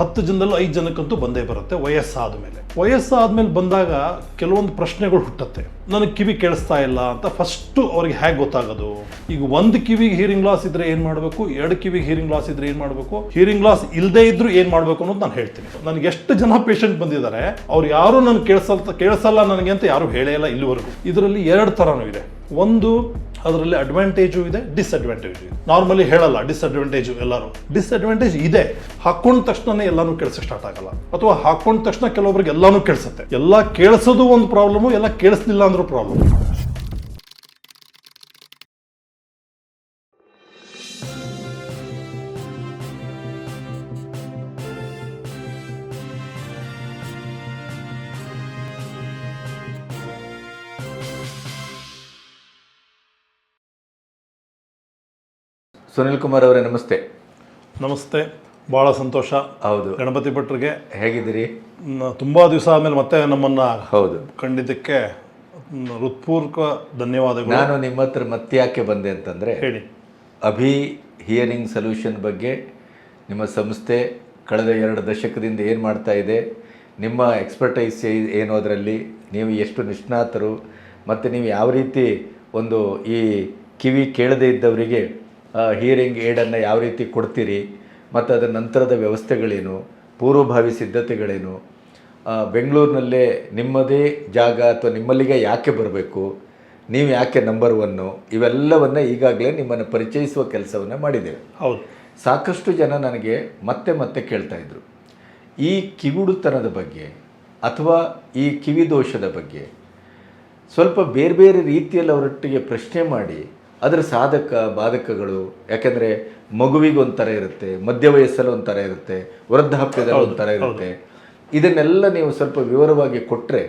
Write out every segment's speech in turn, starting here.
ಹತ್ತು ಜನದಲ್ಲೂ ಐದು ಜನಕ್ಕಂತೂ ಬಂದೇ ಬರುತ್ತೆ ವಯಸ್ಸಾದ ಮೇಲೆ. ವಯಸ್ಸಾದ ಮೇಲೆ ಬಂದಾಗ ಕೆಲವೊಂದು ಪ್ರಶ್ನೆಗಳು ಹುಟ್ಟುತ್ತೆ. ನನಗೆ ಕಿವಿ ಕೇಳಿಸ್ತಾ ಇಲ್ಲ ಅಂತ ಫಸ್ಟು ಅವ್ರಿಗೆ ಹೇಗೆ ಗೊತ್ತಾಗೋದು? ಈಗ ಒಂದು ಕಿವಿಗೆ ಹಿಯರಿಂಗ್ ಲಾಸ್ ಇದ್ರೆ ಏನು ಮಾಡಬೇಕು? ಎರಡು ಕಿವಿಗೆ ಹಿಯರಿಂಗ್ ಲಾಸ್ ಇದ್ರೆ ಏನು ಮಾಡಬೇಕು? ಹಿಯರಿಂಗ್ ಲಾಸ್ ಇಲ್ಲದೇ ಇದ್ರು ಏನು ಮಾಡಬೇಕು ಅನ್ನೋದು ನಾನು ಹೇಳ್ತೀನಿ. ನನಗೆ ಎಷ್ಟು ಜನ ಪೇಷಂಟ್ ಬಂದಿದ್ದಾರೆ, ಅವ್ರು ಯಾರು ನನಗೆ ಕೇಳಿಸಲ್ ಕೇಳಿಸಲ್ಲ ನನಗೆ ಅಂತ ಯಾರು ಹೇಳೇ ಇಲ್ಲ ಇಲ್ಲಿವರೆಗೂ. ಇದರಲ್ಲಿ ಎರಡು ಥರನೂ ಇದೆ. ಒಂದು ಅದರಲ್ಲಿ ಅಡ್ವಾಂಟೇಜು ಇದೆ ಡಿಸ್ಅಡ್ವಾಂಟೇಜು ಇದೆ. ನಾರ್ಮಲಿ ಹೇಳಲ್ಲ ಡಿಸ್ಅಡ್ವಾಂಟೇಜು ಎಲ್ಲರೂ. ಡಿಸ್ಅಡ್ವಾಂಟೇಜ್ ಇದೆ. ಹಾಕೊಂಡ ತಕ್ಷಣನೇ ಎಲ್ಲಾನು ಕೇಳಿಸಕ್ ಸ್ಟಾರ್ಟ್ ಆಗಲ್ಲ. ಅಥವಾ ಹಾಕೊಂಡ ತಕ್ಷಣ ಕೆಲವೊಬ್ರಿಗೆ ಎಲ್ಲಾನು ಕೇಳಿಸುತ್ತೆ ಎಲ್ಲ ಕೇಳಿಸೋದು ಒಂದು ಪ್ರಾಬ್ಲಮು ಎಲ್ಲ ಕೇಳಿಸ್ಲಿಲ್ಲ ಅಂದ್ರೂ ಪ್ರಾಬ್ಲಮ್ ಸುನಿಲ್ ಕುಮಾರ್ ಅವರೇ ನಮಸ್ತೆ. ನಮಸ್ತೆ. ಭಾಳ ಸಂತೋಷ. ಹೌದು. ಗಣಪತಿ ಭಟ್ರಿಗೆ. ಹೇಗಿದ್ದೀರಿ? ತುಂಬ ದಿವಸ ಆದಮೇಲೆ ಮತ್ತೆ ನಮ್ಮನ್ನ ಹೌದು. ಕಂಡಿದ್ದಕ್ಕೆ ಹೃತ್ಪೂರ್ವಕ ಧನ್ಯವಾದಗಳು. ನಾನು ನಿಮ್ಮ ಹತ್ರ ಮತ್ತೆ ಯಾಕೆ ಬಂದೆ ಅಂತಂದರೆ ಹೇಳಿ. ಅಭಿ ಹಿಯರಿಂಗ್ ಸೊಲ್ಯೂಷನ್ ಬಗ್ಗೆ ನಿಮ್ಮ ಸಂಸ್ಥೆ ಕಳೆದ ಎರಡು ದಶಕದಿಂದ ಏನು ಮಾಡ್ತಾ ಇದೆ ನಿಮ್ಮ ಎಕ್ಸ್ಪರ್ಟೈಸ್ ಏನು ಅದರಲ್ಲಿ ನೀವು ಎಷ್ಟು ನಿಷ್ಣಾತರು ಮತ್ತು ನೀವು ಯಾವ ರೀತಿ ಒಂದು ಈ ಕಿವಿ ಕೇಳದೇ ಇದ್ದವರಿಗೆ ಹಿಯರಿಂಗ್ ಏಡನ್ನು ಯಾವ ರೀತಿ ಕೊಡ್ತೀರಿ ಮತ್ತು ಅದರ ನಂತರದ ವ್ಯವಸ್ಥೆಗಳೇನು ಪೂರ್ವಭಾವಿ ಸಿದ್ಧತೆಗಳೇನು ಬೆಂಗಳೂರಿನಲ್ಲೇ ನಿಮ್ಮದೇ ಜಾಗ ಅಥವಾ ನಿಮ್ಮಲ್ಲಿಗೆ ಯಾಕೆ ಬರಬೇಕು ನೀವು ಯಾಕೆ ನಂಬರ್ ಒನ್ನು ಇವೆಲ್ಲವನ್ನು ಈಗಾಗಲೇ ನಿಮ್ಮನ್ನು ಪರಿಚಯಿಸುವ ಕೆಲಸವನ್ನು ಮಾಡಿದ್ದೇವೆ. ಹೌದು. ಸಾಕಷ್ಟು ಜನ ನನಗೆ ಮತ್ತೆ ಮತ್ತೆ ಕೇಳ್ತಾ ಇದ್ರು. ಈ ಕಿವುಡುತನದ ಬಗ್ಗೆ ಅಥವಾ ಈ ಕಿವಿ ದೋಷದ ಬಗ್ಗೆ ಸ್ವಲ್ಪ ಬೇರೆ ಬೇರೆ ರೀತಿಯಲ್ಲಿ ಅವರೊಟ್ಟಿಗೆ ಪ್ರಶ್ನೆ ಮಾಡಿ ಅದರ ಸಾಧಕ ಬಾಧಕಗಳು ಯಾಕೆಂದರೆ ಮಗುವಿಗೆ ಒಂಥರ ಇರುತ್ತೆ ಮಧ್ಯ ವಯಸ್ಸಲ್ಲಿ ಒಂಥರ ಇರುತ್ತೆ ವೃದ್ಧಾಪ್ಯದಲ್ಲಿ ಒಂಥರ ಇರುತ್ತೆ. ಇದನ್ನೆಲ್ಲ ನೀವು ಸ್ವಲ್ಪ ವಿವರವಾಗಿ ಕೊಟ್ಟರೆ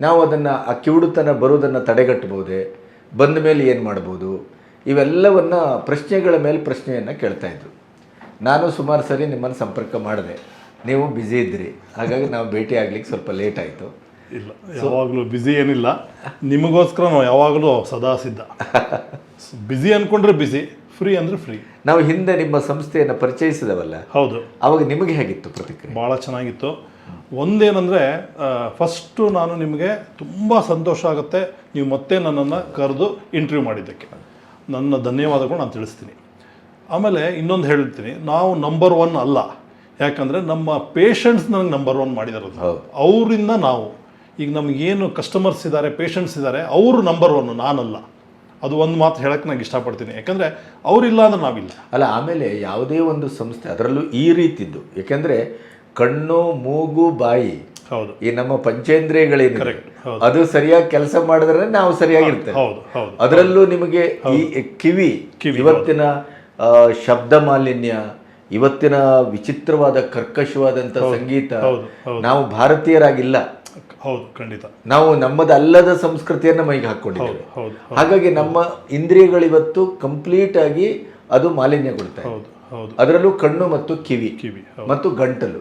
ನಾವು ಅದನ್ನು ಆ ಕಿವುಡುತನ ಬರುವುದನ್ನು ತಡೆಗಟ್ಟಬಹುದೇ? ಬಂದ ಮೇಲೆ ಏನು ಮಾಡ್ಬೋದು? ಇವೆಲ್ಲವನ್ನು ಪ್ರಶ್ನೆಗಳ ಮೇಲೆ ಪ್ರಶ್ನೆಯನ್ನು ಕೇಳ್ತಾ ಇದ್ರು. ನಾನು ಸುಮಾರು ಸರಿ ನಿಮ್ಮನ್ನು ಸಂಪರ್ಕ ಮಾಡಿದೆ. ನೀವು ಬ್ಯುಸಿ ಇದ್ದಿರಿ ಹಾಗಾಗಿ ನಾವು ಭೇಟಿ ಆಗ್ಲಿಕ್ಕೆ ಸ್ವಲ್ಪ ಲೇಟ್ ಆಯಿತು. ಇಲ್ಲ. ಯಾವಾಗಲೂ ಬ್ಯುಸಿ ಏನಿಲ್ಲ. ನಿಮಗೋಸ್ಕರ ನಾವು ಯಾವಾಗಲೂ ಸದಾ ಸಿದ್ಧ. ಬ್ಯುಸಿ ಅಂದ್ಕೊಂಡ್ರೆ ಬ್ಯುಸಿ ಫ್ರೀ ಅಂದರೆ ಫ್ರೀ ನಾವು ಹಿಂದೆ ನಿಮ್ಮ ಸಂಸ್ಥೆಯನ್ನು ಪರಿಚಯಿಸಿದವಲ್ಲ? ಹೌದು. ಅವಾಗ ನಿಮಗೆ ಹೇಗಿತ್ತು ಪ್ರತಿಕ್ರಿಯೆ? ಭಾಳ ಚೆನ್ನಾಗಿತ್ತು. ಒಂದೇನಂದರೆ ಫಸ್ಟು ನಾನು ನಿಮಗೆ ತುಂಬ ಸಂತೋಷ ಆಗುತ್ತೆ. ನೀವು ಮತ್ತೆ ನನ್ನನ್ನು ಕರೆದು ಇಂಟರ್ವ್ಯೂ ಮಾಡಿದ್ದಕ್ಕೆ. ನನ್ನ ಧನ್ಯವಾದಗಳು ನಾನು ತಿಳಿಸ್ತೀನಿ. ಆಮೇಲೆ ಇನ್ನೊಂದು ಹೇಳ್ತೀನಿ. ನಾವು ನಂಬರ್ ಒನ್ ಅಲ್ಲ. ಯಾಕಂದರೆ ನಮ್ಮ ಪೇಷಂಟ್ಸ್ ನನಗೆ ನಂಬರ್ ಒನ್ ಮಾಡಿದಾರದು. ಅವರಿಂದ ನಾವು. ಈಗ ನಮಗೇನು ಕಸ್ಟಮರ್ಸ್ ಇದ್ದಾರೆ ಪೇಷಂಟ್ಸ್ ಇದ್ದಾರೆ ಅವರು ನಂಬರ್ ಒನ್ ನಾನಲ್ಲ. ಅದು ಒಂದು ಮಾತು ಹೇಳಕ್ಕೆ ನಂಗೆ ಇಷ್ಟಪಡ್ತೀನಿ. ಯಾಕಂದರೆ ಅವರಿಲ್ಲ ಅಂದ್ರೆ ನಾವಿಲ್ಲ. ಅಲ್ಲ ಆಮೇಲೆ ಯಾವುದೇ ಒಂದು ಸಂಸ್ಥೆ ಅದರಲ್ಲೂ ಈ ರೀತಿದ್ದು. ಏಕೆಂದರೆ ಕಣ್ಣು ಮೂಗು ಬಾಯಿ ಹೌದು. ಈ ನಮ್ಮ ಪಂಚೇಂದ್ರಿಯಗಳೇನು. ಅದು ಸರಿಯಾಗಿ ಕೆಲಸ ಮಾಡಿದ್ರೆ ನಾವು ಸರಿಯಾಗಿರ್ತೇವೆ. ಅದರಲ್ಲೂ ನಿಮಗೆ ಈ ಕಿವಿ ಇವತ್ತಿನ ಶಬ್ದ ಮಾಲಿನ್ಯ ಇವತ್ತಿನ ವಿಚಿತ್ರವಾದ ಕರ್ಕಶವಾದಂಥ ಸಂಗೀತ. ನಾವು ಭಾರತೀಯರಾಗಿಲ್ಲ. ಹೌದು ಖಂಡಿತ. ನಾವು ನಮ್ಮದಲ್ಲದ ಸಂಸ್ಕೃತಿಯನ್ನು ಮೈಗೆ ಹಾಕೊಂಡಿದ್ದೇವೆ ಹಾಗಾಗಿ ನಮ್ಮ ಇಂದ್ರಿಯಗಳಿವತ್ತು ಕಂಪ್ಲೀಟ್ ಆಗಿ ಅದು ಮಾಲಿನ್ಯಗೊಳ್ತಾ ಇದೆ ಹೌದು ಅದರಲ್ಲೂ ಕಣ್ಣು ಮತ್ತು ಕಿವಿ ಕಿವಿ ಮತ್ತು ಗಂಟಲು.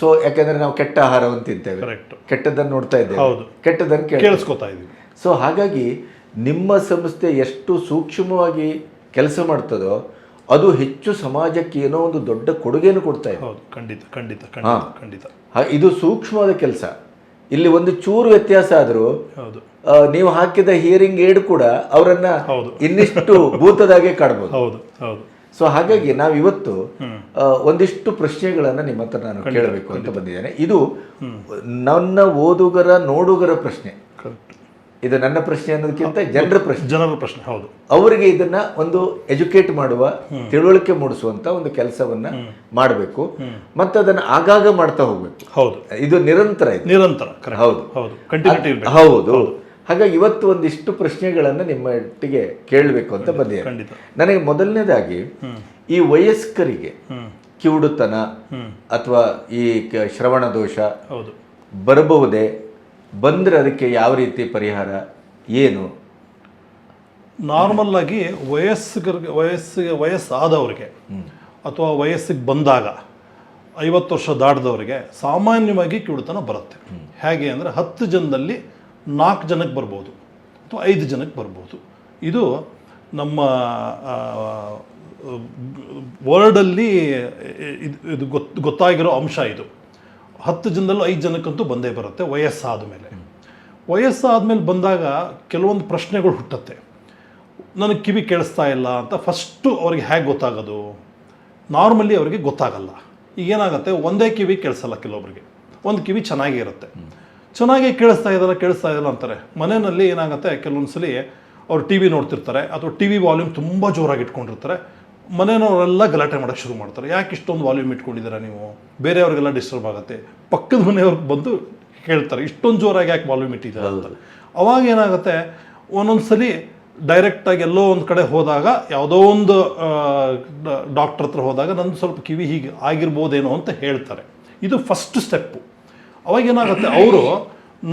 ಸೊ ಯಾಕೆಂದ್ರೆ ನಾವು ಕೆಟ್ಟ ಆಹಾರವನ್ನು ತಿಂತೇವೆ. ಕೆಟ್ಟದನ್ನು ನೋಡ್ತಾ ಇದ್ದೇವೆ. ಹೌದು. ಕೆಟ್ಟದನ್ನು ಕೇಳ ಕೇಳಿಸ್ಕೊತಾ ಇದ್ದೀವಿ. ಸೊ ಹಾಗಾಗಿ ನಿಮ್ಮ ಸಂಸ್ಥೆ ಎಷ್ಟು ಸೂಕ್ಷ್ಮವಾಗಿ ಕೆಲಸ ಮಾಡ್ತದೋ ಅದು ಹೆಚ್ಚು ಸಮಾಜಕ್ಕೆ ಏನೋ ಒಂದು ದೊಡ್ಡ ಕೊಡುಗೆಯನ್ನು ಕೊಡ್ತಾ ಇದೆ. ಖಂಡಿತ ಖಂಡಿತ ಖಂಡಿತ ಖಂಡಿತ. ಇದು ಸೂಕ್ಷ್ಮವಾದ ಕೆಲಸ. ಇಲ್ಲಿ ಒಂದು ಚೂರು ವ್ಯತ್ಯಾಸ ಆದರೂ ನೀವು ಹಾಕಿದ ಹಿಯರಿಂಗ್ ಏಡ್ ಕೂಡ ಅವರನ್ನ. ಇನ್ನಿಷ್ಟು ಭೂತದಾಗೆ ಕಾಡ್ಬೋದು. ಹೌದು ಹೌದು. ಸೊ ಹಾಗಾಗಿ ನಾವು ಇವತ್ತು ಒಂದಿಷ್ಟು ಪ್ರಶ್ನೆಗಳನ್ನ ನಿಮ್ಮ ಹತ್ರ ನಾನು ಕೇಳಬೇಕು ಅಂತ ಬಂದಿದ್ದೇನೆ. ಇದು ನನ್ನ ಓದುಗರ ನೋಡುಗರ ಪ್ರಶ್ನೆ. ಇದು ನನ್ನ ಪ್ರಶ್ನೆ ಅನ್ನೋದಕ್ಕಿಂತ ಜನರ ಪ್ರಶ್ನೆ. ಜನರ ಪ್ರಶ್ನೆ ಹೌದು. ಅವರಿಗೆ ಇದನ್ನ ಒಂದು ಎಜುಕೇಟ್ ಮಾಡುವ ತಿಳುವಳಿಕೆ ಮೂಡಿಸುವಂತ ಒಂದು ಕೆಲಸವನ್ನ ಮಾಡಬೇಕು. ಮತ್ತೆ ಅದನ್ನ ಆಗಾಗ ಮಾಡ್ತಾ ಹೋಗ್ಬೇಕು. ಹೌದು. ಇದು ನಿರಂತರ ಇದು. ನಿರಂತರ ಹೌದು. ಹೌದು. ಕಂಟಿನ್ಯೂಟಿ ಇರಬೇಕು. ಹೌದು. ಹಾಗಾಗಿ ಇವತ್ತು ಒಂದಿಷ್ಟು ಪ್ರಶ್ನೆಗಳನ್ನ ನಿಮ್ಮ ಒಟ್ಟಿಗೆ ಕೇಳಬೇಕು ಅಂತ ಬಂದಿದೆ. ಖಂಡಿತ. ನನಗೆ ಮೊದಲನೇದಾಗಿ ಈ ವಯಸ್ಕರಿಗೆ ಕಿವುಡುತನ ಅಥವಾ ಈ ಕ- ಶ್ರವಣ ದೋಷ ಹೌದು. ಬರಬಹುದೇ? ಬಂದ್ರೆ ಅದಕ್ಕೆ ಯಾವ ರೀತಿ ಪರಿಹಾರ? ಏನು? ನಾರ್ಮಲ್ ಆಗಿ ವಯಸ್ಸಿಗರಿಗೆ ವಯಸ್ಸಿಗೆ ವಯಸ್ಸಾದವ್ರಿಗೆ ಅಥವಾ ವಯಸ್ಸಿಗೆ ಬಂದಾಗ ಐವತ್ತು ವರ್ಷ ದಾಟಿದವರಿಗೆ ಸಾಮಾನ್ಯವಾಗಿ ಕಿಡುತನ ಬರುತ್ತೆ. ಹೇಗೆ ಅಂದರೆ ಹತ್ತು ಜನದಲ್ಲಿ ನಾಲ್ಕು ಜನಕ್ಕೆ ಬರ್ಬೋದು ಅಥವಾ ಐದು ಜನಕ್ಕೆ ಬರ್ಬೋದು. ಇದು ನಮ್ಮ ವರ್ಲ್ಡಲ್ಲಿ ಇದು ಇದು ಗೊತ್ತು ಗೊತ್ತಾಗಿರೋ ಅಂಶ ಇದು. ಹತ್ತು ಜನದಲ್ಲೂ ಐದು ಜನಕ್ಕಂತೂ ಬಂದೇ ಬರುತ್ತೆ ವಯಸ್ಸಾದ ಮೇಲೆ. ವಯಸ್ಸಾದ ಮೇಲೆ ಬಂದಾಗ ಕೆಲವೊಂದು ಪ್ರಶ್ನೆಗಳು ಹುಟ್ಟುತ್ತೆ. ನನಗೆ ಕಿವಿ ಕೇಳಿಸ್ತಾ ಇಲ್ಲ ಅಂತ ಫಸ್ಟು ಅವ್ರಿಗೆ ಹೇಗೆ ಗೊತ್ತಾಗೋದು? ನಾರ್ಮಲಿ ಅವರಿಗೆ ಗೊತ್ತಾಗಲ್ಲ. ಈಗ ಏನಾಗುತ್ತೆ? ಒಂದೇ ಕಿವಿ ಕೇಳಿಸಲ್ಲ ಕೆಲವೊಬ್ರಿಗೆ. ಒಂದು ಕಿವಿ ಚೆನ್ನಾಗೇ ಇರುತ್ತೆ. ಚೆನ್ನಾಗೇ ಕೇಳಿಸ್ತಾ ಇದ್ದಲ್ಲ ಕೇಳಿಸ್ತಾ ಇದ್ದಲ್ಲ ಅಂತಾರೆ. ಮನೆಯಲ್ಲಿ ಏನಾಗುತ್ತೆ? ಕೆಲವೊಂದು ಸಲ ಅವ್ರು ಟಿ ವಿ ನೋಡ್ತಿರ್ತಾರೆ, ಅಥವಾ ಟಿ ವಿ ವಾಲ್ಯೂಮ್ ತುಂಬ ಜೋರಾಗಿ ಇಟ್ಕೊಂಡಿರ್ತಾರೆ. ಮನೆಯವರೆಲ್ಲ ಗಲಾಟೆ ಮಾಡೋಕ್ಕೆ ಶುರು ಮಾಡ್ತಾರೆ. ಯಾಕೆ ಇಷ್ಟೊಂದು ವಾಲ್ಯೂಮ್ ಇಟ್ಕೊಂಡಿದ್ದೀರಾ ನೀವು? ಬೇರೆಯವ್ರಿಗೆಲ್ಲ ಡಿಸ್ಟರ್ಬ್ ಆಗುತ್ತೆ. ಪಕ್ಕದ ಮನೆಯವ್ರಿಗೆ ಬಂದು ಹೇಳ್ತಾರೆ ಇಷ್ಟೊಂದು ಜೋರಾಗಿ ಯಾಕೆ ವಾಲ್ಯೂಮ್ ಇಟ್ಟಿದ್ದಾರೆ ಅಂತ. ಅವಾಗ ಏನಾಗುತ್ತೆ ಒಂದೊಂದು ಸಲ ಡೈರೆಕ್ಟಾಗಿ ಎಲ್ಲೋ ಒಂದು ಕಡೆ ಹೋದಾಗ ಯಾವುದೋ ಒಂದು ಡಾಕ್ಟರ್ ಹತ್ರ ಹೋದಾಗ ನಂದು ಸ್ವಲ್ಪ ಕಿವಿ ಹೀಗೆ ಆಗಿರ್ಬೋದೇನೋ ಅಂತ ಹೇಳ್ತಾರೆ. ಇದು ಫಸ್ಟ್ ಸ್ಟೆಪ್ಪು ಅವಾಗ ಏನಾಗುತ್ತೆ ಅವರು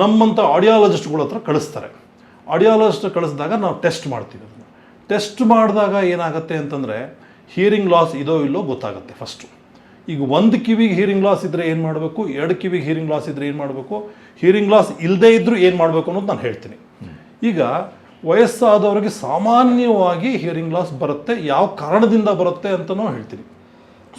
ನಮ್ಮಂಥ ಆಡಿಯಾಲಜಿಸ್ಟ್ಗಳ ಹತ್ರ ಕಳಿಸ್ತಾರೆ. ಆಡಿಯಾಲಜಿಸ್ಟ್ ಕಳಿಸಿದಾಗ ನಾವು ಟೆಸ್ಟ್ ಮಾಡ್ತೀವಿ. ಅದನ್ನು ಟೆಸ್ಟ್ ಮಾಡಿದಾಗ ಏನಾಗುತ್ತೆ ಅಂತಂದರೆ ಹಿಯರಿಂಗ್ ಲಾಸ್ ಇದೋ ಇಲ್ಲೋ ಗೊತ್ತಾಗುತ್ತೆ ಫಸ್ಟು ಈಗ ಒಂದು ಕಿವಿಗೆ ಹಿಯರಿಂಗ್ ಲಾಸ್ ಇದ್ದರೆ ಏನು ಮಾಡಬೇಕು? ಎರಡು ಕಿವಿಗೆ ಹಿಯರಿಂಗ್ ಲಾಸ್ ಇದ್ದರೆ ಏನು ಮಾಡಬೇಕು? ಹಿಯರಿಂಗ್ ಲಾಸ್ ಇಲ್ಲದೇ ಇದ್ದರೂ ಏನು ಮಾಡಬೇಕು ಅನ್ನೋದು ನಾನು ಹೇಳ್ತೀನಿ. ಈಗ ವಯಸ್ಸಾದವರಿಗೆ ಸಾಮಾನ್ಯವಾಗಿ ಹಿಯರಿಂಗ್ ಲಾಸ್ ಬರುತ್ತೆ. ಯಾವ ಕಾರಣದಿಂದ ಬರುತ್ತೆ ಅಂತಲೂ ಹೇಳ್ತೀನಿ.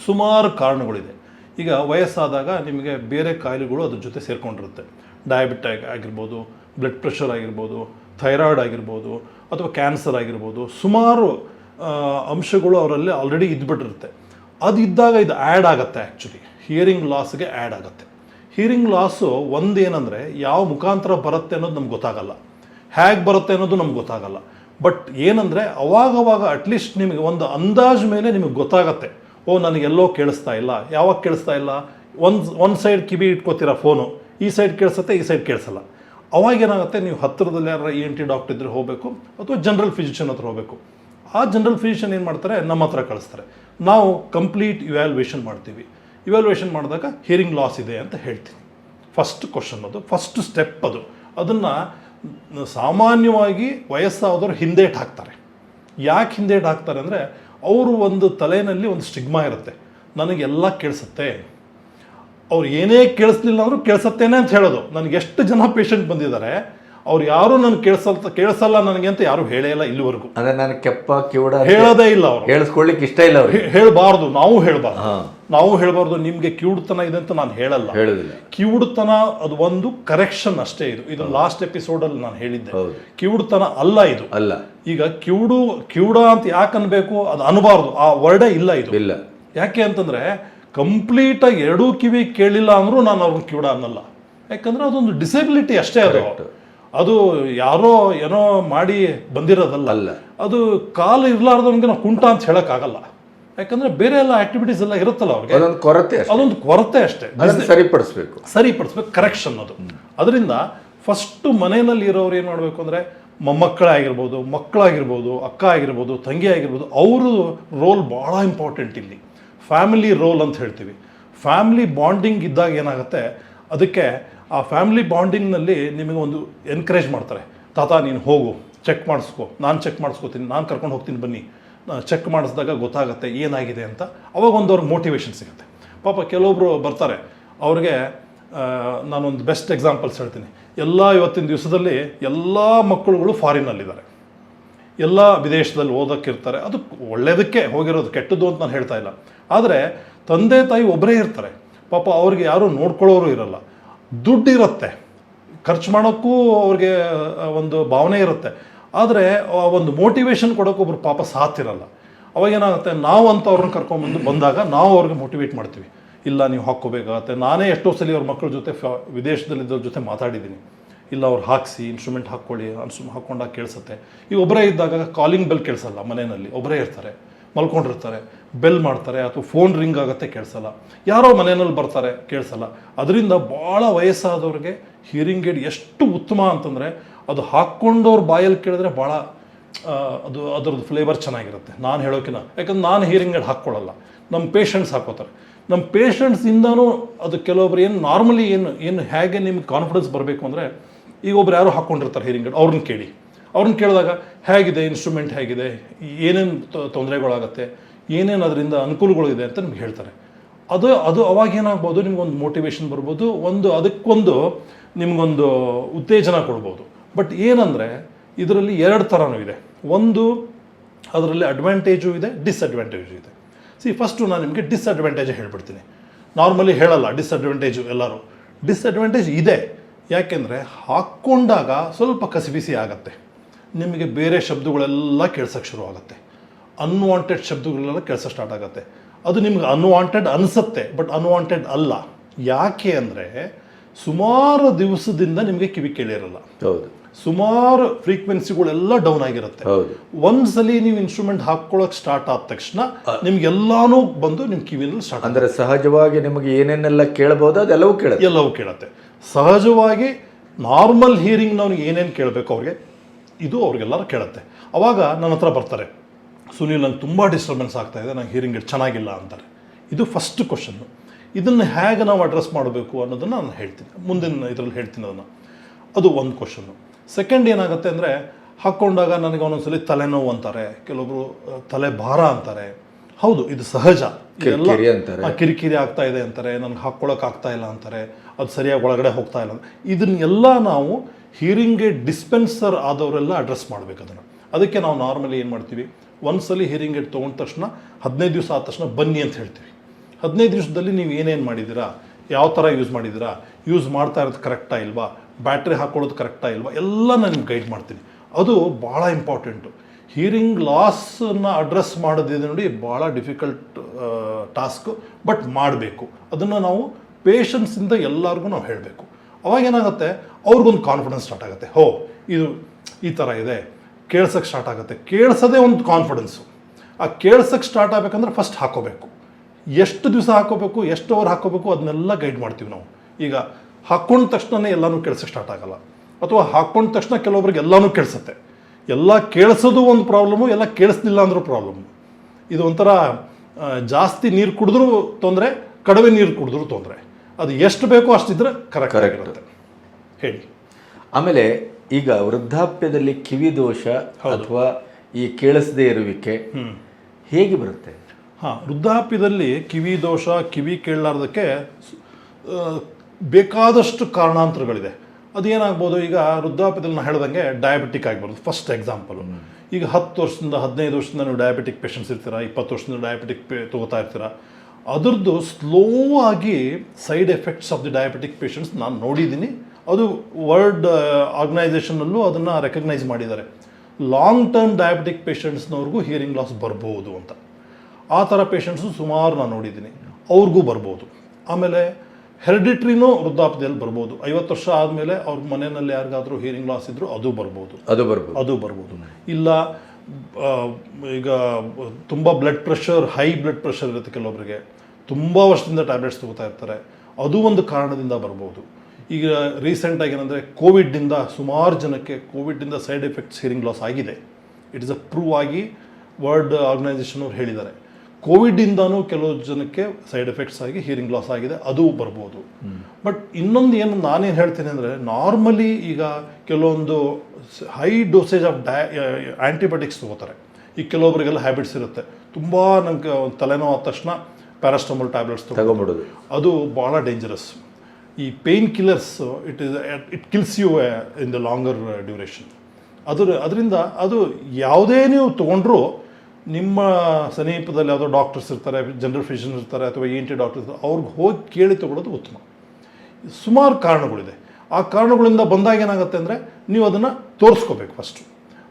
ಸುಮಾರು ಕಾರಣಗಳಿದೆ. ಈಗ ವಯಸ್ಸಾದಾಗ ನಿಮಗೆ ಬೇರೆ ಕಾಯಿಲೆಗಳು ಅದ್ರ ಜೊತೆ ಸೇರಿಕೊಂಡಿರುತ್ತೆ. ಡಯಾಬಿಟ್ ಆಗಿರ್ಬೋದು ಬ್ಲಡ್ ಪ್ರೆಷರ್ ಆಗಿರ್ಬೋದು ಥೈರಾಯ್ಡ್ ಆಗಿರ್ಬೋದು, ಅಥವಾ ಕ್ಯಾನ್ಸರ್ ಆಗಿರ್ಬೋದು, ಸುಮಾರು ಅಂಶಗಳು ಅವರಲ್ಲಿ ಆಲ್ರೆಡಿ ಇದ್ಬಿಟ್ಟಿರುತ್ತೆ. ಅದು ಇದ್ದಾಗ ಇದು ಆ್ಯಡ್ ಆಗುತ್ತೆ ಆ್ಯಕ್ಚುಲಿ ಹಿಯರಿಂಗ್ ಲಾಸ್ಗೆ ಆ್ಯಡ್ ಆಗುತ್ತೆ. ಹಿಯರಿಂಗ್ ಲಾಸು ಒಂದೇನೆಂದರೆ ಯಾವ ಮುಖಾಂತರ ಬರುತ್ತೆ ಅನ್ನೋದು ನಮ್ಗೆ ಗೊತ್ತಾಗಲ್ಲ. ಹೇಗೆ ಬರುತ್ತೆ ಅನ್ನೋದು ನಮ್ಗೆ ಗೊತ್ತಾಗಲ್ಲ. ಬಟ್ ಏನಂದರೆ ಅವಾಗವಾಗ ಅಟ್ಲೀಸ್ಟ್ ನಿಮಗೆ ಒಂದು ಅಂದಾಜು ಮೇಲೆ ನಿಮಗೆ ಗೊತ್ತಾಗತ್ತೆ. ಓ ನನಗೆಲ್ಲೋ ಕೇಳಿಸ್ತಾ ಇಲ್ಲ. ಯಾವಾಗ ಕೇಳಿಸ್ತಾ ಇಲ್ಲ? ಒಂದು ಒಂದು ಸೈಡ್ ಕಿವಿ ಇಟ್ಕೋತೀರ ಫೋನು ಈ ಸೈಡ್ ಕೇಳಿಸುತ್ತೆ, ಈ ಸೈಡ್ ಕೇಳಿಸಲ್ಲ. ಅವಾಗೇನಾಗುತ್ತೆ ನೀವು ಹತ್ತಿರದಲ್ಲಿ ಯಾರು ಇ ಎನ್ ಟಿ ಡಾಕ್ಟರ್ ಇದ್ರೆ ಹೋಗಬೇಕು, ಅಥವಾ ಜನರಲ್ ಫಿಸಿಷಿಯನ್ ಹತ್ರ ಹೋಗಬೇಕು. ಆ ಜನರಲ್ ಫಿಸಿಷಿಯನ್ ಏನು ಮಾಡ್ತಾರೆ? ನಮ್ಮ ಹತ್ರ ಕಳಿಸ್ತಾರೆ. ನಾವು ಕಂಪ್ಲೀಟ್ ಇವ್ಯಾಲ್ಯೂಯೇಷನ್ ಮಾಡ್ತೀವಿ. ಇವ್ಯಾಲ್ಯೂಯೇಷನ್ ಮಾಡಿದಾಗ ಹಿಯರಿಂಗ್ ಲಾಸ್ ಇದೆ ಅಂತ ಹೇಳ್ತೀನಿ. ಫಸ್ಟ್ ಕ್ವಶನ್ ಅದು. ಫಸ್ಟ್ ಸ್ಟೆಪ್ ಅದು. ಅದನ್ನು ಸಾಮಾನ್ಯವಾಗಿ ವಯಸ್ಸಾದವರು ಹಿಂದೇಟ್ ಹಾಕ್ತಾರೆ. ಯಾಕೆ ಹಿಂದೇಟ್ ಹಾಕ್ತಾರೆ ಅಂದರೆ ಅವರು ಒಂದು ತಲೆಯಲ್ಲಿ ಒಂದು ಸ್ಟಿಗ್ಮಾ ಇರುತ್ತೆ. ನನಗೆಲ್ಲ ಕೇಳಿಸುತ್ತೆ. ಅವ್ರು ಏನೇ ಕೇಳಿಸ್ಲಿಲ್ಲ ಅಂದರೂ ಕೇಳಿಸತ್ತೇನೆ ಅಂತ ಹೇಳೋದು. ನನಗೆ ಎಷ್ಟು ಜನ ಪೇಷಂಟ್ ಬಂದಿದ್ದಾರೆ? ಅವ್ರು ಯಾರು ನನಗೆ ಕೇಳಿಸಲ್ ಕೇಳಿಸಲ್ಲ ನನಗೆ ಅಂತ ಯಾರು ಹೇಳೇ ಇಲ್ಲ ಇಲ್ಲಿವರೆಗೂ. ಅಂದ್ರೆ ನಾನು ಕೆಪ್ಪ ಕಿವಡ ಹೇಳೋದೇ ಇಲ್ಲ ಅವ್ರು. ಹೇಳಿಸ್ಕೊಳ್ಳಿಕ್ಕೆ ಇಷ್ಟ ಇಲ್ಲ ಅವ್ರು ಹೇಳಬಾರ್ದು ನಾವು ಹೇಳಬಾರ್ದು. ಹಾ. ನಾವು ಹೇಳಬಾರ್ದು ನಿಮಗೆ ಕಿವುಡುತನ ಇದೆ ಅಂತ ನಾನು ಹೇಳಲ್ಲ. ಹೇಳುದಿಲ್ಲ. ಕಿವುಡುತನ ಅದು ಒಂದು ಕರೆಕ್ಷನ್ ಅಷ್ಟೇ ಇದು. ಇದು ಲಾಸ್ಟ್ ಎಪಿಸೋಡ್ ಅಲ್ಲಿ ನಾನು ಹೇಳಿದ್ದೆ. ಕಿವುಡ್ತನ ಕಿವುಡುತನ ಅಲ್ಲ ಇದು. ಅಲ್ಲ. ಈಗ ಕಿವುಡು ಕಿವುಡ ಅಂತ ಯಾಕನ್ಬೇಕು ಅದು ಅನ್ಬಾರ್ದು. ಆ ವರ್ಡೇ ಇಲ್ಲ ಇದು. ಇಲ್ಲ. ಯಾಕೆ ಅಂತಂದ್ರೆ ಕಂಪ್ಲೀಟ್ ಆಗಿ ಎರಡೂ ಕಿವಿ ಕೇಳಿಲ್ಲ ಅಂದ್ರೂ ನಾನು ಅವ್ರನ್ನ ಕಿವುಡ ಅನ್ನಲ್ಲ. ಯಾಕಂದ್ರೆ ಅದೊಂದು ಡಿಸೆಬಿಲಿಟಿ ಅಷ್ಟೇ ಅದು. ಅದು ಯಾರೋ ಏನೋ ಮಾಡಿ ಬಂದಿರೋದಲ್ಲ. ಅಲ್ಲ. ಅದು ಕಾಲು ಇರ್ಲಾರ್ದವನಿಗೆ ನಾವು ಕುಂಟ ಅಂತ ಹೇಳೋಕ್ಕಾಗಲ್ಲ. ಯಾಕಂದ್ರೆ ಬೇರೆ ಎಲ್ಲ ಆಕ್ಟಿವಿಟೀಸ್ ಎಲ್ಲ ಇರುತ್ತಲ್ಲ ಅವ್ರಿಗೆ. ಅದೊಂದು ಕೊರತೆ ಅದೊಂದು ಕೊರತೆ ಅಷ್ಟೇ. ಸರಿಪಡಿಸ್ಬೇಕು. ಸರಿಪಡಿಸ್ಬೇಕು ಕರೆಕ್ಷನ್ ಅದು. ಅದರಿಂದ ಫಸ್ಟು ಮನೆಯಲ್ಲಿ ಇರೋರು ಏನು ಮಾಡಬೇಕು ಅಂದರೆ ಮೊಮ್ಮಕ್ಕಳಾಗಿರ್ಬೋದು ಮಕ್ಕಳಾಗಿರ್ಬೋದು ಅಕ್ಕ ಆಗಿರ್ಬೋದು ತಂಗಿ ಆಗಿರ್ಬೋದು ಅವರು ರೋಲ್ ಭಾಳ ಇಂಪಾರ್ಟೆಂಟ್ ಇಲ್ಲಿ. ಫ್ಯಾಮಿಲಿ ರೋಲ್ ಅಂತ ಹೇಳ್ತೀವಿ. ಫ್ಯಾಮಿಲಿ ಬಾಂಡಿಂಗ್ ಇದ್ದಾಗ ಏನಾಗುತ್ತೆ? ಅದಕ್ಕೆ ಆ ಫ್ಯಾಮಿಲಿ ಬಾಂಡಿಂಗ್ನಲ್ಲಿ ನಿಮಗೆ ಒಂದು ಎನ್ಕರೇಜ್ ಮಾಡ್ತಾರೆ. ತಾತ, ನೀನು ಹೋಗು ಚೆಕ್ ಮಾಡಿಸ್ಕೊ. ನಾನು ಚೆಕ್ ಮಾಡಿಸ್ಕೋತೀನಿ. ನಾನು ಕರ್ಕೊಂಡು ಹೋಗ್ತೀನಿ ಬನ್ನಿ. ಚೆಕ್ ಮಾಡಿಸಿದಾಗ ಗೊತ್ತಾಗುತ್ತೆ ಏನಾಗಿದೆ ಅಂತ. ಅವಾಗ ಒಂದು ಅವ್ರಿಗೆ ಮೋಟಿವೇಶನ್ ಸಿಗುತ್ತೆ. ಪಾಪ ಕೆಲವೊಬ್ಬರು ಬರ್ತಾರೆ. ಅವ್ರಿಗೆ ನಾನೊಂದು ಬೆಸ್ಟ್ ಎಕ್ಸಾಂಪಲ್ಸ್ ಹೇಳ್ತೀನಿ. ಎಲ್ಲ ಇವತ್ತಿನ ದಿವಸದಲ್ಲಿ ಎಲ್ಲ ಮಕ್ಕಳುಗಳು ಫಾರಿನಲ್ಲಿದ್ದಾರೆ ಎಲ್ಲ ವಿದೇಶದಲ್ಲಿ ಓದೋಕ್ಕಿರ್ತಾರೆ. ಅದು ಒಳ್ಳೆಯದಕ್ಕೆ ಹೋಗಿರೋದು, ಕೆಟ್ಟದ್ದು ಅಂತ ನಾನು ಹೇಳ್ತಾ ಇಲ್ಲ. ಆದರೆ, ತಂದೆ ತಾಯಿ ಒಬ್ಬರೇ ಇರ್ತಾರೆ. ಪಾಪ ಅವ್ರಿಗೆ ಯಾರೂ ನೋಡ್ಕೊಳ್ಳೋರು ಇರಲ್ಲ. ದುಡ್ಡು ಇರುತ್ತೆ ಖರ್ಚು ಮಾಡೋಕ್ಕೂ ಅವ್ರಿಗೆ ಒಂದು ಭಾವನೆ ಇರುತ್ತೆ. ಆದರೆ ಒಂದು ಮೋಟಿವೇಶನ್ ಕೊಡೋಕೆ ಒಬ್ರು ಪಾಪ ಅವಾಗ ಏನಾಗುತ್ತೆ, ನಾವು ಅಂತ ಅವ್ರನ್ನ ಕರ್ಕೊಂಬಂದು ಬಂದಾಗ ನಾವು ಅವ್ರಿಗೆ ಮೋಟಿವೇಟ್ ಮಾಡ್ತೀವಿ. ಇಲ್ಲ, ನೀವು ಹಾಕ್ಕೋಬೇಕಾಗತ್ತೆ. ನಾನೇ ಎಷ್ಟೋ ಸಲ ಅವ್ರ ಮಕ್ಕಳ ಜೊತೆ ಫ ವಿದೇಶದಲ್ಲಿದ್ದವ್ರ ಜೊತೆ ಮಾತಾಡಿದ್ದೀನಿ. ಇಲ್ಲ, ಅವ್ರು ಹಾಕಿಸಿ ಇನ್ಸ್ಟ್ರೂಮೆಂಟ್ ಹಾಕ್ಕೊಳ್ಳಿ, ಅನ್ಸು, ಹಾಕ್ಕೊಂಡಾಗ ಕೇಳಿಸುತ್ತೆ. ಈಗ ಒಬ್ಬರೇ ಇದ್ದಾಗ ಕಾಲಿಂಗ್ ಬೆಲ್ ಕೇಳಿಸಲ್ಲ ಮನೆಯಲ್ಲಿ. ಒಬ್ಬರೇ ಇರ್ತಾರೆ, ಮಲ್ಕೊಂಡಿರ್ತಾರೆ. ಬೆಲ್ ಮಾಡ್ತಾರೆ ಅಥವಾ ಫೋನ್ ರಿಂಗ್ ಆಗುತ್ತೆ ಕೇಳಿಸಲ್ಲ. ಯಾರೋ ಮನೆಯಲ್ಲಿ ಬರ್ತಾರೆ ಕೇಳಿಸಲ್ಲ. ಅದರಿಂದ ಭಾಳ ವಯಸ್ಸಾದವ್ರಿಗೆ ಹಿಯರಿಂಗ್ ಏಡ್ ಎಷ್ಟು ಉತ್ತಮ ಅಂತಂದರೆ ಅದು ಹಾಕ್ಕೊಂಡವ್ರ ಬಾಯಲ್ಲಿ ಕೇಳಿದ್ರೆ ಭಾಳ ಅದು ಅದರದ್ದು ಫ್ಲೇವರ್ ಚೆನ್ನಾಗಿರುತ್ತೆ. ನಾನು ಹೇಳೋಕಿನ ಯಾಕಂದ್ರೆ ನಾನು ಹಿಯರಿಂಗ್ ಏಡ್ ಹಾಕ್ಕೊಳ್ಳಲ್ಲ ನಮ್ಮ ಪೇಷಂಟ್ಸ್ ಹಾಕೋತಾರೆ ನಮ್ಮ ಪೇಷಂಟ್ಸಿಂದನೂ ಅದು ಕೆಲವೊಬ್ರು ಏನು ನಾರ್ಮಲಿ ಏನು ಏನು ಹೇಗೆ ನಿಮ್ಗೆ ಕಾನ್ಫಿಡೆನ್ಸ್ ಬರಬೇಕು ಅಂದರೆ ಈಗ ಒಬ್ರು ಯಾರೋ ಹಾಕ್ಕೊಂಡಿರ್ತಾರೆ ಹಿಯರಿಂಗ್ ಏಡ್ ಅವ್ರನ್ನ ಕೇಳಿ. ಅವ್ರನ್ನ ಕೇಳಿದಾಗ, ಹೇಗಿದೆ? ಇನ್ಸ್ಟ್ರೂಮೆಂಟ್ ಹೇಗಿದೆ? ಏನೇನು ತೊಂದರೆಗಳಾಗತ್ತೆ? ಏನೇನು ಅದರಿಂದ ಅನುಕೂಲಗಳು ಇದೆ ಅಂತ ನಿಮ್ಗೆ ಹೇಳ್ತಾರೆ. ಅದು ಅದು ಅವಾಗ ಏನಾಗ್ಬೋದು ನಿಮ್ಗೊಂದು ಮೋಟಿವೇಶನ್ ಬರ್ಬೋದು, ಒಂದು ಅದಕ್ಕೊಂದು ನಿಮಗೊಂದು ಉತ್ತೇಜನ ಕೊಡ್ಬೋದು. ಬಟ್ ಏನಂದರೆ, ಇದರಲ್ಲಿ ಎರಡು ಥರನೂ ಇದೆ. ಒಂದು, ಅದರಲ್ಲಿ ಅಡ್ವಾಂಟೇಜು ಇದೆ ಡಿಸ್ಅಡ್ವಾಂಟೇಜು ಇದೆ. ಸಿ ಫಸ್ಟು ನಾನು ನಿಮಗೆ ಡಿಸ್ಅಡ್ವಾಂಟೇಜ್ ಹೇಳ್ಬಿಡ್ತೀನಿ. ನಾರ್ಮಲಿ ಹೇಳಲ್ಲ ಡಿಸ್ಅಡ್ವಾಂಟೇಜು ಎಲ್ಲರೂ. ಡಿಸ್ಅಡ್ವಾಂಟೇಜ್ ಇದೆ. ಯಾಕೆಂದರೆ, ಹಾಕ್ಕೊಂಡಾಗ ಸ್ವಲ್ಪ ಕಸಿಬಿಸಿ ಆಗುತ್ತೆ. ನಿಮಗೆ ಬೇರೆ ಶಬ್ದಗಳೆಲ್ಲ ಕೇಳ್ಸೋಕ್ಕೆ ಶುರು ಆಗುತ್ತೆ ಅನ್ವಾಂಟೆಡ್ ಶಬ್ದಗಳೆಲ್ಲ ಕೆಲಸ ಸ್ಟಾರ್ಟ್ ಆಗುತ್ತೆ. ಅದು ನಿಮ್ಗೆ ಅನ್ವಾಂಟೆಡ್ ಅನಿಸುತ್ತೆ ಬಟ್ ಅನ್ವಾಂಟೆಡ್ ಅಲ್ಲ. ಯಾಕೆ ಅಂದರೆ ಸುಮಾರು ದಿವಸದಿಂದ ನಿಮಗೆ ಕಿವಿ ಕೇಳಿರಲ್ಲ ಹೌದು. ಸುಮಾರು ಫ್ರೀಕ್ವೆನ್ಸಿಗಳೆಲ್ಲ ಡೌನ್ ಆಗಿರುತ್ತೆ. ಒಂದ್ಸಲಿ ನೀವು ಇನ್ಸ್ಟ್ರೂಮೆಂಟ್ ಹಾಕೊಳ್ಳೋಕೆ ಸ್ಟಾರ್ಟ್ ಆದ ತಕ್ಷಣ ನಿಮ್ಗೆಲ್ಲಾನು ಬಂದು ನಿಮ್ಮ ಕಿವಿನಲ್ಲಿ ಸ್ಟಾರ್ಟ್ ಅಂದ್ರೆ ಸಹಜವಾಗಿ ನಿಮಗೆ ಏನೇನೆಲ್ಲ ಕೇಳಬಹುದು ಅದೆಲ್ಲವೂ ಕೇಳುತ್ತೆ. ಎಲ್ಲವೂ ಕೇಳುತ್ತೆ. ಸಹಜವಾಗಿ ನಾರ್ಮಲ್ ಹಿಯರಿಂಗ್ ನಾವು ಏನೇನು ಕೇಳಬೇಕು ಅವ್ರಿಗೆ? ಇದು ಅವ್ರಿಗೆಲ್ಲರೂ ಕೇಳುತ್ತೆ. ಅವಾಗ ನನ್ನ ಹತ್ರ ಬರ್ತಾರೆ. ಸುನೀಲ್ ನಂಗೆ ತುಂಬ ಡಿಸ್ಟರ್ಬೆನ್ಸ್ ಆಗ್ತಾ ಇದೆ ನಂಗೆ ಹಿಯರಿಂಗ್ ಚೆನ್ನಾಗಿಲ್ಲ ಅಂತಾರೆ. ಇದು ಫಸ್ಟ್ ಕ್ವಶನ್ನು ಇದನ್ನು ಹೇಗೆ ನಾವು ಅಡ್ರೆಸ್ ಮಾಡಬೇಕು ಅನ್ನೋದನ್ನು ನಾನು ಹೇಳ್ತೀನಿ. ಮುಂದಿನ ಇದರಲ್ಲಿ ಹೇಳ್ತೀನಿ ಅದನ್ನು. ಅದು ಒಂದು ಕ್ವಶನ್ನು ಸೆಕೆಂಡ್ ಏನಾಗುತ್ತೆ ಅಂದರೆ ಹಾಕ್ಕೊಂಡಾಗ ನನಗೆ ಒಂದೊಂದ್ಸಲಿ ತಲೆನೋವು ಅಂತಾರೆ ಕೆಲವೊಬ್ರು ತಲೆ ಭಾರ ಅಂತಾರೆ. ಹೌದು ಇದು ಸಹಜ. ಎಲ್ಲ ಕಿರಿಕಿರಿ ಆಗ್ತಾ ಇದೆ ಅಂತಾರೆ ನನಗೆ ಹಾಕ್ಕೊಳಕ್ ಆಗ್ತಾ ಇಲ್ಲ ಅಂತಾರೆ ಅದು ಸರಿಯಾಗಿ ಒಳಗಡೆ ಹೋಗ್ತಾ ಇಲ್ಲ ಇದನ್ನೆಲ್ಲ ನಾವು ಹಿಯರಿಂಗ್ಗೆ ಡಿಸ್ಪೆನ್ಸರ್ ಆದವರೆಲ್ಲ ಅಡ್ರೆಸ್ ಮಾಡಬೇಕು ಅದನ್ನು. ಅದಕ್ಕೆ ನಾವು ನಾರ್ಮಲಿ ಏನು ಮಾಡ್ತೀವಿ? ಒಂದ್ಸಲಿ ಹಿಯರಿಂಗ್ ಏಡ್ ತೊಗೊಂಡ ತಕ್ಷಣ ಹದಿನೈದು ದಿವಸ ಆದ ತಕ್ಷಣ ಬನ್ನಿ ಅಂತ ಹೇಳ್ತೀವಿ. ಹದಿನೈದು ದಿವಸದಲ್ಲಿ ನೀವು ಏನೇನು ಮಾಡಿದ್ದೀರಾ? ಯಾವ ಥರ ಯೂಸ್ ಮಾಡಿದ್ದೀರಾ? ಯೂಸ್ ಮಾಡ್ತಾ ಇರೋದು ಕರೆಕ್ಟಾ ಇಲ್ವಾ? ಬ್ಯಾಟ್ರಿ ಹಾಕೊಳ್ಳೋದು ಕರೆಕ್ಟಾ ಇಲ್ವಾ? ಎಲ್ಲ ನಾನು ನಿಮ್ಗೆ ಗೈಡ್ ಮಾಡ್ತೀನಿ. ಅದು ಭಾಳ ಇಂಪಾರ್ಟೆಂಟು ಹಿಯರಿಂಗ್ ಲಾಸನ್ನು ಅಡ್ರೆಸ್ ಮಾಡೋದಿದೆ ನೋಡಿ ಭಾಳ ಡಿಫಿಕಲ್ಟ್ ಟಾಸ್ಕು ಬಟ್ ಮಾಡಬೇಕು. ಅದನ್ನು ನಾವು ಪೇಷನ್ಸಿಂದ ಎಲ್ಲರಿಗೂ ನಾವು ಹೇಳಬೇಕು. ಅವಾಗ ಏನಾಗುತ್ತೆ? ಅವ್ರಿಗೊಂದು ಕಾನ್ಫಿಡೆನ್ಸ್ ಸ್ಟಾರ್ಟ್ ಆಗುತ್ತೆ. ಹೋ, ಇದು ಈ ಥರ ಇದೆ. ಕೇಳ್ಸಕ್ಕೆ ಸ್ಟಾರ್ಟ್ ಆಗುತ್ತೆ. ಕೇಳಿಸೋದೇ ಒಂದು ಕಾನ್ಫಿಡೆನ್ಸು ಆ ಕೇಳ್ಸಕ್ಕೆ ಸ್ಟಾರ್ಟ್ ಆಗಬೇಕಂದ್ರೆ ಫಸ್ಟ್ ಹಾಕೋಬೇಕು. ಎಷ್ಟು ದಿವಸ ಹಾಕೋಬೇಕು ಎಷ್ಟು ಅವರ್ ಹಾಕೋಬೇಕು ಅದನ್ನೆಲ್ಲ ಗೈಡ್ ಮಾಡ್ತೀವಿ ನಾವು. ಈಗ ಹಾಕ್ಕೊಂಡ ತಕ್ಷಣನೇ ಎಲ್ಲನೂ ಕೇಳ್ಸಕ್ಕೆ ಸ್ಟಾರ್ಟ್ ಆಗಲ್ಲ. ಅಥವಾ ಹಾಕ್ಕೊಂಡ ತಕ್ಷಣ ಕೆಲವೊಬ್ರಿಗೆ ಎಲ್ಲನೂ ಕೇಳಿಸುತ್ತೆ. ಎಲ್ಲ ಕೇಳಿಸೋದು ಒಂದು ಪ್ರಾಬ್ಲಮ್ಮು ಎಲ್ಲ ಕೇಳಿಸ್ಲಿಲ್ಲ ಅಂದರೂ ಪ್ರಾಬ್ಲಮ್ ಇದು ಒಂಥರ ಜಾಸ್ತಿ ನೀರು ಕುಡಿದ್ರೂ ತೊಂದರೆ ಕಡಿಮೆ ನೀರು ಕುಡಿದ್ರೂ ತೊಂದರೆ. ಅದು ಎಷ್ಟು ಬೇಕೋ ಅಷ್ಟಿದ್ರೆ ಕರೆಕ್ಟ್ ಕರೆಕ್ಟ್ ಹೇಳಿ. ಆಮೇಲೆ ಈಗ ವೃದ್ಧಾಪ್ಯದಲ್ಲಿ ಕಿವಿ ದೋಷ ಅಥವಾ ಈ ಕೇಳಿಸದೇ ಇರುವಿಕೆ ಹೇಗೆ ಬರುತ್ತೆ? ಹಾಂ ವೃದ್ಧಾಪ್ಯದಲ್ಲಿ ಕಿವಿ ದೋಷ ಕಿವಿ ಕೇಳಲಾರ್ದಕ್ಕೆ ಬೇಕಾದಷ್ಟು ಕಾರಣಾಂತರಗಳಿದೆ. ಅದೇನಾಗ್ಬೋದು? ಈಗ ವೃದ್ಧಾಪ್ಯದಲ್ಲಿ ನಾನು ಹೇಳ್ದಂಗೆ ಡಯಾಬಿಟಿಕ್ ಆಗಿರ್ಬೋದು ಫಸ್ಟ್ ಎಕ್ಸಾಂಪಲು ಈಗ ಹತ್ತು ವರ್ಷದಿಂದ ಹದಿನೈದು ವರ್ಷದಿಂದ ನೀವು ಡಯಾಬಿಟಿಕ್ ಪೇಷಂಟ್ಸ್ ಇರ್ತೀರಾ ಇಪ್ಪತ್ತು ವರ್ಷದಿಂದ ಡಯಾಬಿಟಿಕ್ ಪೇ ತೊಗೋತಾ ಇರ್ತೀರಾ ಅದರದ್ದು ಸ್ಲೋ ಆಗಿ side effects of the diabetic patients ನಾನು ನೋಡಿದ್ದೀನಿ. ಅದು ವರ್ಲ್ಡ್ ಆರ್ಗನೈಸೇಷನಲ್ಲೂ ಅದನ್ನು ರೆಕಗ್ನೈಸ್ ಮಾಡಿದ್ದಾರೆ. ಲಾಂಗ್ ಟರ್ಮ್ ಡಯಾಬಿಟಿಕ್ ಪೇಷಂಟ್ಸ್ನವ್ರಿಗೂ ಹಿಯರಿಂಗ್ ಲಾಸ್ ಬರ್ಬೋದು ಅಂತ. ಆ ಥರ ಪೇಷಂಟ್ಸು ಸುಮಾರು ನಾನು ನೋಡಿದ್ದೀನಿ. ಅವ್ರಿಗೂ ಬರ್ಬೋದು. ಆಮೇಲೆ ಹೆರಿಡಿಟ್ರಿನೂ ವೃದ್ಧಾಪ್ಯದಲ್ಲಿ ಬರ್ಬೋದು. ಐವತ್ತು ವರ್ಷ ಆದಮೇಲೆ ಅವ್ರ ಮನೆಯಲ್ಲಿ ಯಾರಿಗಾದರೂ ಹಿಯರಿಂಗ್ ಲಾಸ್ ಇದ್ದರೂ ಅದು ಬರ್ಬೋದು. ಅದು ಬರ್ಬೋದು. ಅದು ಬರ್ಬೋದು. ಇಲ್ಲ ಈಗ ತುಂಬ blood pressure high blood pressure ಇರುತ್ತೆ ಕೆಲವೊಬ್ಬರಿಗೆ ತುಂಬ ವರ್ಷದಿಂದ ಟ್ಯಾಬ್ಲೆಟ್ಸ್ ತಗೋತಾ ಇರ್ತಾರೆ. ಅದು ಒಂದು ಕಾರಣದಿಂದ ಬರ್ಬೋದು. ಈಗ ರೀಸೆಂಟಾಗಿ ಏನಂದರೆ ಕೋವಿಡ್ನಿಂದ ಸುಮಾರು ಜನಕ್ಕೆ ಕೋವಿಡ್ನಿಂದ ಸೈಡ್ ಎಫೆಕ್ಟ್ಸ್ ಹಿಯರಿಂಗ್ ಲಾಸ್ ಆಗಿದೆ. ಇಟ್ ಇಸ್ ಅ ಪ್ರೂವ್ ಆಗಿ ವರ್ಲ್ಡ್ ಆರ್ಗನೈಸೇಷನ್ ಅವ್ರು ಹೇಳಿದ್ದಾರೆ. ಕೋವಿಡಿಂದನೂ ಕೆಲವು ಜನಕ್ಕೆ ಸೈಡ್ ಎಫೆಕ್ಟ್ಸ್ ಆಗಿ ಹಿಯರಿಂಗ್ ಲಾಸ್ ಆಗಿದೆ ಅದು ಬರ್ಬೋದು. ಬಟ್ ಇನ್ನೊಂದು ಏನು ನಾನೇನು ಹೇಳ್ತೀನಿ ಅಂದರೆ ನಾರ್ಮಲಿ ಈಗ ಕೆಲವೊಂದು high dosage of the antibiotics ತಗೋತಾರೆ. ಈ ಕೆಲವೊಬ್ಬರಿಗೆಲ್ಲ ಹ್ಯಾಬಿಟ್ಸ್ ಇರುತ್ತೆ. ತುಂಬ ನಂಗೆ ತಲೆನೋವು ಆದ ತಕ್ಷಣ ಪ್ಯಾರಾಸ್ಟಮಲ್ ಟ್ಯಾಬ್ಲೆಟ್ಸ್ ತಗೊಂಡ್ಬಿಡೋದು ಅದು ಭಾಳ ಡೇಂಜರಸ್ ಈ pain killers it is it kills you in the longer duration ಅದರ ಅದರಿಂದ ಅದು ಯಾವುದೇ ನೀವು ತೊಗೊಂಡ್ರೂ ನಿಮ್ಮ ಸಮೀಪದಲ್ಲಿ ಯಾವುದೋ ಡಾಕ್ಟರ್ಸ್ ಇರ್ತಾರೆ ಜನರಲ್ ಫಿಷನ್ ಇರ್ತಾರೆ, ಅಥವಾ ಎನ್ ಟಿ ಡಾಕ್ಟರ್ಸ್ ಇರ್ತಾರೆ, ಅವ್ರಿಗೆ ಹೋಗಿ ಕೇಳಿ ತೊಗೊಳೋದು ಉತ್ತಮ. ಸುಮಾರು ಕಾರಣಗಳಿದೆ. ಆ ಕಾರಣಗಳಿಂದ ಬಂದಾಗ ಏನಾಗುತ್ತೆ ಅಂದರೆ ನೀವು ಅದನ್ನು ತೋರಿಸ್ಕೋಬೇಕು ಫಸ್ಟು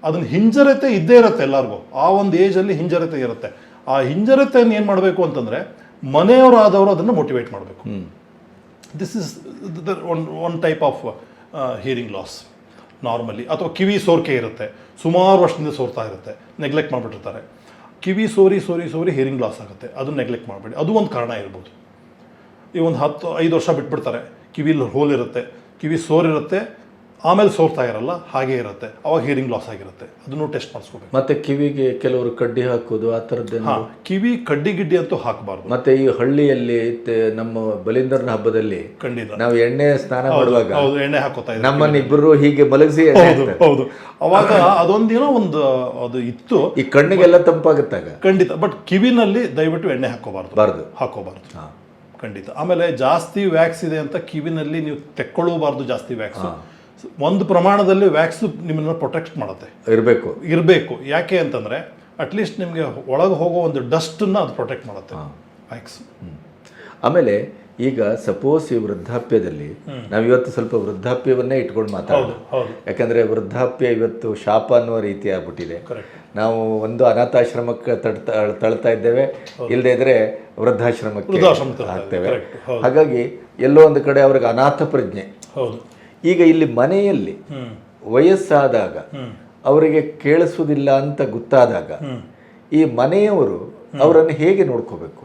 ಅದನ್ನು ಹಿಂಜರತೆ ಇದ್ದೇ ಇರುತ್ತೆ ಎಲ್ಲರಿಗೂ. ಆ ಒಂದು ಏಜಲ್ಲಿ ಹಿಂಜರತೆ ಇರುತ್ತೆ. ಆ ಹಿಂಜರತೆಯನ್ನು ಏನು ಮಾಡಬೇಕು ಅಂತಂದರೆ ಮನೆಯವರಾದವರು ಅದನ್ನು ಮೋಟಿವೇಟ್ ಮಾಡಬೇಕು. This is one one type of hearing loss normally ಅಥವಾ ಕಿವಿ ಸೋರಿಕೆ ಇರುತ್ತೆ. ಸುಮಾರು ವರ್ಷದಿಂದ ಸೋರ್ತಾ ಇರುತ್ತೆ. ನೆಗ್ಲೆಕ್ಟ್ ಮಾಡಿಬಿಟ್ಟಿರ್ತಾರೆ. ಕಿವಿ ಸೋರಿ ಸೋರಿ ಸೋರಿ ಹಿಯರಿಂಗ್ ಲಾಸ್ ಆಗುತ್ತೆ. ಅದು ನೆಗ್ಲೆಕ್ಟ್ ಮಾಡಬೇಡಿ. ಅದು ಒಂದು ಕಾರಣ ಇರ್ಬೋದು. ಈ ಒಂದು ಹತ್ತು, ಐದು ವರ್ಷ ಬಿಟ್ಬಿಡ್ತಾರೆ. ಕಿವಿಲಿ ಹೋಲ್ ಇರುತ್ತೆ. ಕಿವಿ ಸೋರಿರುತ್ತೆ. ಆಮೇಲೆ ಸೋರ್ತಾ ಇರಲ್ಲ ಹಾಗೆ ಇರುತ್ತೆ. ಅವಾಗ ಹಿಯರಿಂಗ್ ಲಾಸ್ ಆಗಿರುತ್ತೆ. ಅದನ್ನು ಟೆಸ್ಟ್ ಮಾಡಿಸ್ಕೋಬೇಕು. ಮತ್ತೆ ಕಿವಿಗೆ ಕೆಲವರು ಕಡ್ಡಿ ಹಾಕೋದು ಆ ಥರದ್ದೇ ಕಿವಿ ಕಡ್ಡಿ ಗಿಡ್ಡಿ ಅಂತೂ ಹಾಕಬಾರ್ದು. ಮತ್ತೆ ಈ ಹಳ್ಳಿಯಲ್ಲಿ ನಮ್ಮ ಬಲಿಂದರ್ನ ಹಬ್ಬದಲ್ಲಿ ಖಂಡಿತ. ನಾವು ಎಣ್ಣೆ ಸ್ನಾನ ಮಾಡುವಾಗ ಎಣ್ಣೆ ಹಾಕೋತಾ ನಮ್ಮನ್ನ ಇಬ್ಬರು ಹೀಗೆ ಮಲಗಿಸಿ ಎಣ್ಣೆ ಹೌದು ಹೌದು. ಅವಾಗ ಅದೊಂದೇನೋ ಒಂದು ಅದು ಇತ್ತು. ಈ ಕಣ್ಣಿಗೆಲ್ಲ ತಂಪಾಗುತ್ತಾಗ? ಖಂಡಿತ. ಬಟ್ ಕಿವಿನಲ್ಲಿ ದಯವಿಟ್ಟು ಎಣ್ಣೆ ಹಾಕೋಬಾರ್ದು ಬಾರ್ದು. ಹಾಕೋಬಾರ್ದು. ಖಂಡಿತ. ಆಮೇಲೆ ಜಾಸ್ತಿ ವ್ಯಾಕ್ಸ್ ಇದೆ ಅಂತ ಕಿವಿನಲ್ಲಿ ನೀವು ತೆಕ್ಕೊಳ್ಳಬಾರ್ದು ಜಾಸ್ತಿ ವ್ಯಾಕ್ಸ್. ಒಂದು ಪ್ರಮಾಣದಲ್ಲಿ ವ್ಯಾಕ್ಸು ನಿಮ್ಮನ್ನು ಪ್ರೊಟೆಕ್ಟ್ ಮಾಡುತ್ತೆ. ಇರಬೇಕು. ಇರಬೇಕು. ಯಾಕೆ ಅಂತಂದರೆ ಅಟ್ಲೀಸ್ಟ್ ನಿಮಗೆ ಒಳಗೆ ಹೋಗೋ ಒಂದು ಡಸ್ಟನ್ನು ಅದು ಪ್ರೊಟೆಕ್ಟ್ ಮಾಡುತ್ತೆ. ವ್ಯಾಕ್ಸ್ ಆಮೇಲೆ ಈಗ ಸಪೋಸ್ ಈ ವೃದ್ಧಾಪ್ಯದಲ್ಲಿ ನಾವು ಇವತ್ತು ಸ್ವಲ್ಪ ವೃದ್ಧಾಪ್ಯವನ್ನೇ ಇಟ್ಕೊಂಡು ಮಾತಾಡೋದು ಯಾಕಂದರೆ ವೃದ್ಧಾಪ್ಯ ಇವತ್ತು ಶಾಪ ಅನ್ನುವ ರೀತಿ ಆಗ್ಬಿಟ್ಟಿದೆ. ನಾವು ಒಂದು ಅನಾಥಾಶ್ರಮಕ್ಕೆ ತಡ್ತಾ ತಳ್ತಾ ಇದ್ದೇವೆ. ಇಲ್ಲದೆ ಇದ್ರೆ ವೃದ್ಧಾಶ್ರಮಕ್ಕೆ ವೃದ್ಧಾಶ್ರಮ ಹಾಕ್ತೇವೆ ಹಾಗಾಗಿ ಎಲ್ಲೋ ಒಂದು ಕಡೆ ಅವ್ರಿಗೆ ಅನಾಥ ಪ್ರಜ್ಞೆ. ಹೌದು. ಈಗ ಇಲ್ಲಿ ಮನೆಯಲ್ಲಿ ವಯಸ್ಸಾದಾಗ ಅವರಿಗೆ ಕೇಳಿಸುವುದಿಲ್ಲ ಅಂತ ಗೊತ್ತಾದಾಗ ಈ ಮನೆಯವರು ಅವರನ್ನು ಹೇಗೆ ನೋಡ್ಕೋಬೇಕು?